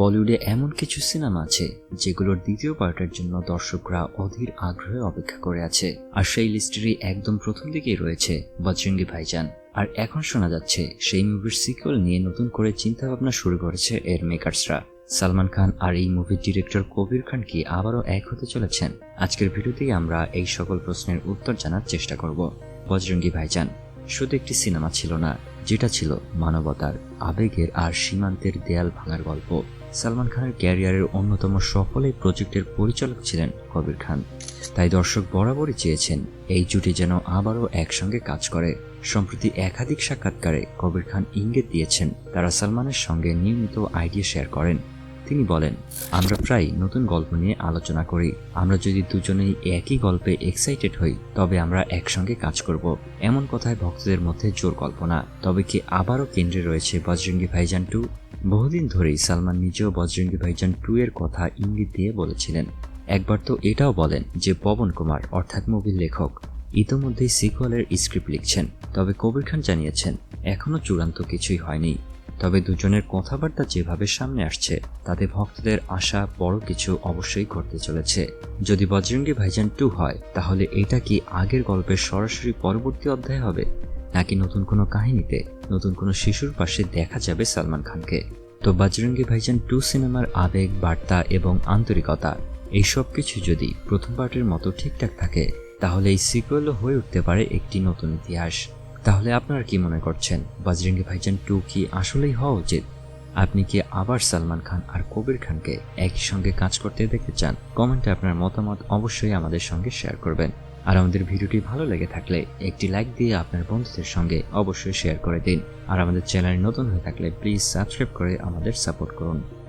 বলিউডে এমন কিছু সিনেমা আছে যেগুলোর দ্বিতীয় পার্টের জন্য দর্শকরা অধীর আগ্রহে অপেক্ষা করে আছে। আর সেই লিস্টেরই একদম প্রথম দিকেই রয়েছে বজরঙ্গি ভাইজান। আর এখন শোনা যাচ্ছে সেই মুভির সিকুয়েল নিয়ে নতুন করে চিন্তাভাবনা শুরু করেছে এর মেকার্সরা সালমান খান আর এই মুভির ডিরেক্টর কবির খান কি আবারও এক হতে চলেছেন? আজকের ভিডিওতেই আমরা এই সকল প্রশ্নের উত্তর জানার চেষ্টা করব। বজরঙ্গি ভাইজান, শুধু একটি সিনেমা ছিল না, যেটা ছিল মানবতার, আবেগের আর সীমান্তের দেয়াল ভাঙার গল্প। সালমান খানের ক্যারিয়ারের অন্যতম সফল এই প্রজেক্টের পরিচালক ছিলেন কবির খান। তাই দর্শক বরাবরই চেয়েছেন এই জুটি যেন আবারও একসঙ্গে কাজ করে। সম্প্রতি একাধিক সাক্ষাৎকারে কবির খান ইঙ্গিত দিয়েছেন, তারা সালমানের সঙ্গে নিয়মিত আইডিয়া শেয়ার করেন। তিনি বলেন, আমরা প্রায় নতুন গল্প নিয়ে আলোচনা করি। আমরা যদি দুজনেই একই গল্পে এক্সাইটেড হই, তবে আমরা একসঙ্গে কাজ করব। এমন কথায় ভক্তদের মধ্যে জোর কল্পনা। তবে কি আবারও কেন্দ্রে রয়েছে বজরঙ্গি ভাইজান টু? বহুদিন ধরেই সালমান নিজেও বজরঙ্গি ভাইজান টু এর কথা ইঙ্গিত দিয়ে বলেছিলেন। একবার তো এটাও বলেন যে পবন কুমার, অর্থাৎ মুভির লেখক, ইতোমধ্যেই সিকুয়ালের স্ক্রিপ্ট লিখছেন। তবে কবির খান জানিয়েছেন এখনও চূড়ান্ত কিছুই হয়নি। তবে দুজনের কথাবার্তা যেভাবে সামনে আসছে, তাতে ভক্তদের আশা বড় কিছু অবশ্যই ঘটতে চলেছে। যদি বজরঙ্গি ভাইজান টু হয়, তাহলে এটা কি আগের গল্পের সরাসরি পরবর্তী অধ্যায় হবে? নাকি নতুন কোনো কাহিনীতে, নতুন কোনো শিশুর পাশে দেখা যাবে সালমান খানকে? তো বজরঙ্গি ভাইজান টু সিনেমার আবেগ, বার্তা এবং আন্তরিকতা, এই সব কিছু যদি প্রথম পার্টের মতো ঠিকঠাক থাকে, তাহলে এই সিকুয়েলও হয়ে উঠতে পারে একটি নতুন ইতিহাস। তাহলে আপনারা কি মনে করছেন? বজরঙ্গি ভাইজান টু কি আসলেই হওয়া উচিত? আপনি কি আবার সালমান খান আর কবির খানকে একই সঙ্গে কাজ করতে দেখতে চান? কমেন্টে আপনার মতামত অবশ্যই আমাদের সঙ্গে শেয়ার করবেন। আর আমাদের ভিডিওটি ভালো লেগে থাকলে একটি লাইক দিয়ে আপনার বন্ধুদের সঙ্গে অবশ্যই শেয়ার করে দিন। আর আমাদের চ্যানেল নতুন হয়ে থাকলে প্লিজ সাবস্ক্রাইব করে আমাদের সাপোর্ট করুন।